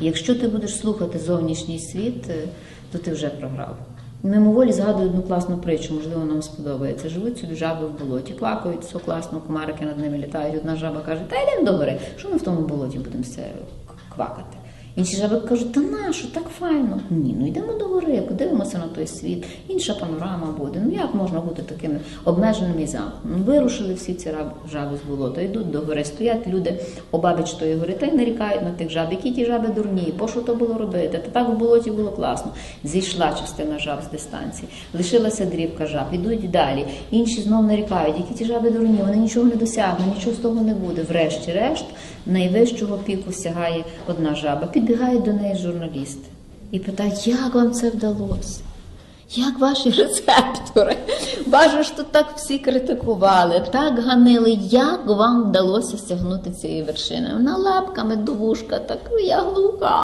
Якщо ти будеш слухати зовнішній світ, е, то ти вже програв. Мимоволі згадую одну класну притчу, можливо, нам сподобається. Живуть собі жаби в болоті, плакають, все класно, комарики над ними літають. Одна жаба каже, та йдемо до гори, що ми в тому болоті будемо все квакати. Інші жаби кажуть, та нащо, так файно. Ні, ну йдемо до гори, подивимося на той світ, інша панорама буде. Ну як можна бути такими обмеженими і замкненими? Ну, Вирушили всі ці жаби з болота, йдуть до гори, стоять люди обабіч тої гори та й нарікають на тих жаб, які ті жаби дурні, по що то було робити? Та так в болоті було класно. Зійшла частина жаб з дистанції, лишилася дрібка жаб, ідуть далі. Інші знов нарікають, які ті жаби дурні, вони нічого не досягнуть, нічого з того не буде. Врешті-решт, найвищого піку сягає одна жаба. Підбігають до неї журналісти і питають, як вам це вдалося? Як ваші рецептори? Бажано що так всі критикували, так ганили. Як вам вдалося сягнути цієї вершини? Вона лапками до вушка, так я глуха.